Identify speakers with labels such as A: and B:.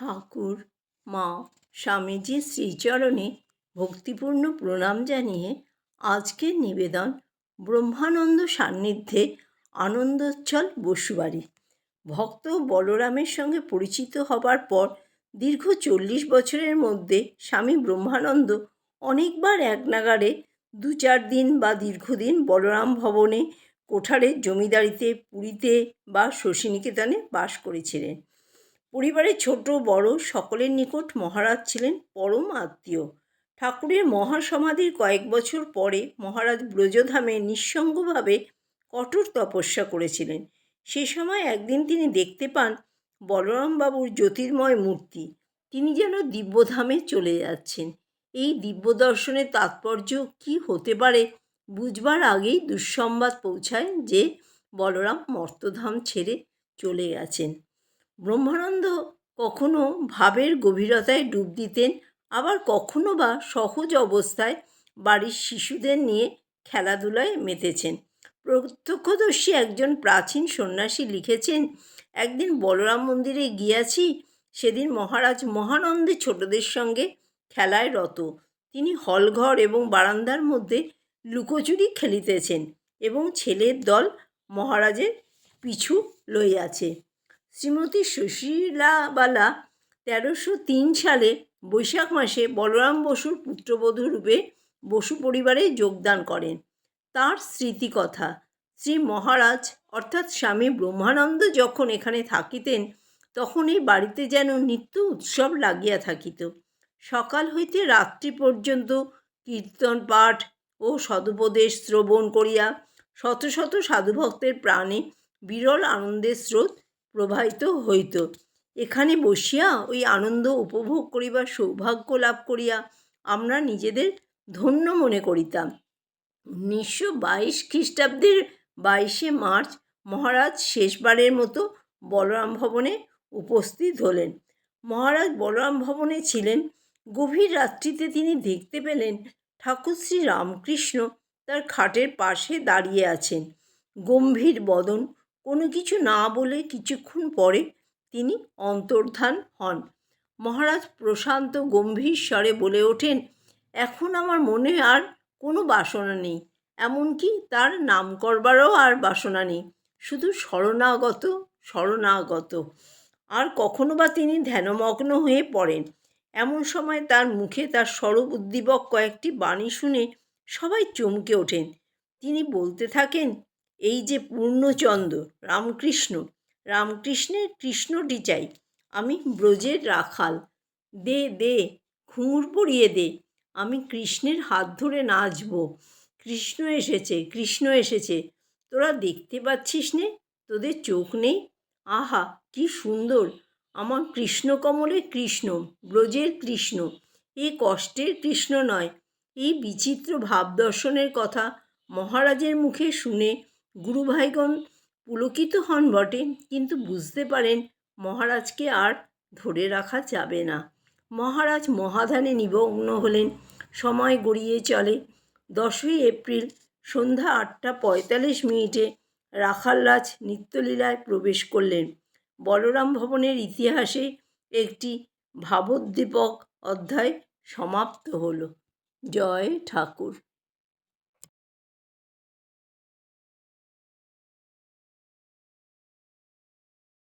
A: ঠাকুর, মা স্বামীজির শ্রীচরণে ভক্তিপূর্ণ প্রণাম জানিয়ে আজকের নিবেদন ব্রহ্মানন্দ সান্নিধ্যে আনন্দোচ্ছল বসুবাড়ি। ভক্ত বলরামের সঙ্গে পরিচিত হবার পর দীর্ঘ চল্লিশ বছরের মধ্যে স্বামী ব্রহ্মানন্দ অনেকবার এক নাগাড়ে দু চার দিন বা দীর্ঘদিন বলরাম ভবনে কোঠারে জমিদারিতে পুরীতে বা শশীনিকেতনে বাস করেছিলেন। পরিবারের ছোট, বড় সকলের নিকট মহারাজ ছিলেন পরম আত্মীয়। ঠাকুরের মহাসমাধির কয়েক বছর পরে মহারাজ ব্রজধামে নিঃসঙ্গভাবে কঠোর তপস্যা করেছিলেন। সে সময় একদিন তিনি দেখতে পান বলরামবাবুর জ্যোতির্ময় মূর্তি। তিনি যেন দিব্যধামে চলে যাচ্ছেন। এই দিব্য দর্শনের তাৎপর্য কী হতে পারে বুঝবার আগেই দুঃসংবাদ পৌঁছায় যে বলরাম মর্তধাম ছেড়ে চলে গেছেন। ব্রহ্মানন্দ কখনো ভাবের গভীরতায় ডুব দিতেন, আবার কখনো বা সহজ অবস্থায় বাড়ির শিশুদের নিয়ে খেলাধুলায় মেতেছেন। প্রত্যক্ষদর্শী একজন প্রাচীন সন্ন্যাসী লিখেছেন, একদিন বলরাম মন্দিরে গিয়াছি, সেদিন মহারাজ মহানন্দে ছোটদের সঙ্গে খেলায় রত। তিনি হলঘর এবং বারান্দার মধ্যে লুকোচুরি খেলিতেছেন এবং ছেলের দল মহারাজের পিছু লইয়াছে। শ্রীমতী সুশীলাবালা তেরোশো তিন সালে বৈশাখ মাসে বলরাম বসুর পুত্রবধূ রূপে বসু পরিবারে যোগদান করেন। তার স্মৃতিকথা, শ্রী মহারাজ অর্থাৎ স্বামী ব্রহ্মানন্দ যখন এখানে থাকিতেন তখন এই বাড়িতে যেন নিত্য উৎসব লাগিয়া থাকিত। সকাল হইতে রাত্রি পর্যন্ত কীর্তন পাঠ ও সদুপদেশ শ্রবণ করিয়া শত শত সাধুভক্তের প্রাণে বিরল আনন্দের স্রোত প্রবাহিত হইত। এখানে বসিয়া ওই আনন্দ উপভোগ করিবার সৌভাগ্য লাভ করিয়া আমরা নিজেদের ধন্য মনে করিতাম। উনিশশো বাইশ খ্রিস্টাব্দের বাইশে মার্চ মহারাজ শেষবারের মতো বলরাম ভবনে উপস্থিত হলেন। মহারাজ বলরাম ভবনে ছিলেন। গভীর রাত্রিতে তিনি দেখতে পেলেন ঠাকুর শ্রী রামকৃষ্ণ তার খাটের পাশে দাঁড়িয়ে আছেন। গম্ভীর বদন কোনো কিছু না বলে কিছুক্ষণ পরে তিনি অন্তর্ধান হন। মহারাজ প্রশান্ত গম্ভীর স্বরে বলে ওঠেন, এখন আমার মনে আর কোনো বাসনা নেই, এমনকি তার নাম করবারও আর বাসনা নেই। শুধু শরণাগত শরণাগত। আর কখনো বা তিনি ধ্যানমগ্ন হয়ে পড়েন। এমন সময় তার মুখে তার স্বরূপ উদ্দীপক কয়েকটি বাণী শুনে সবাই চমকে ওঠেন। তিনি বলতে থাকেন এই যে পূর্ণচন্দ্র, রামকৃষ্ণ, রামকৃষ্ণের কৃষ্ণটি চাই আমি ব্রজের রাখাল, দে দে, ঘুঙুর পরিয়ে দে, আমি কৃষ্ণের হাত ধরে নাচব। কৃষ্ণ এসেছে কৃষ্ণ এসেছে, তোরা দেখতে পাচ্ছিস নে, তোদের চোখ নেই। আহা, কি সুন্দর, আমার কৃষ্ণকমলে কৃষ্ণ, ব্রজের কৃষ্ণ এই কষ্টের কৃষ্ণ নয়। এই বিচিত্র ভাবদর্শনের কথা মহারাজের মুখে শুনে গুরুভাইগণ পুলকিত হন বটে, কিন্তু বুঝতে পারেন মহারাজকে আর ধরে রাখা যাবে না। মহারাজ মহাধানে নিমগ্ন হলেন, সময় গড়িয়ে চলে। দশই এপ্রিল সন্ধ্যা আটটা পঁয়তাল্লিশ মিনিটে রাখালরাজ নিত্যলীলায় প্রবেশ করলেন। বলরাম ভবনের ইতিহাসে একটি ভাবোদ্দীপক অধ্যায় সমাপ্ত হলো। জয় ঠাকুর।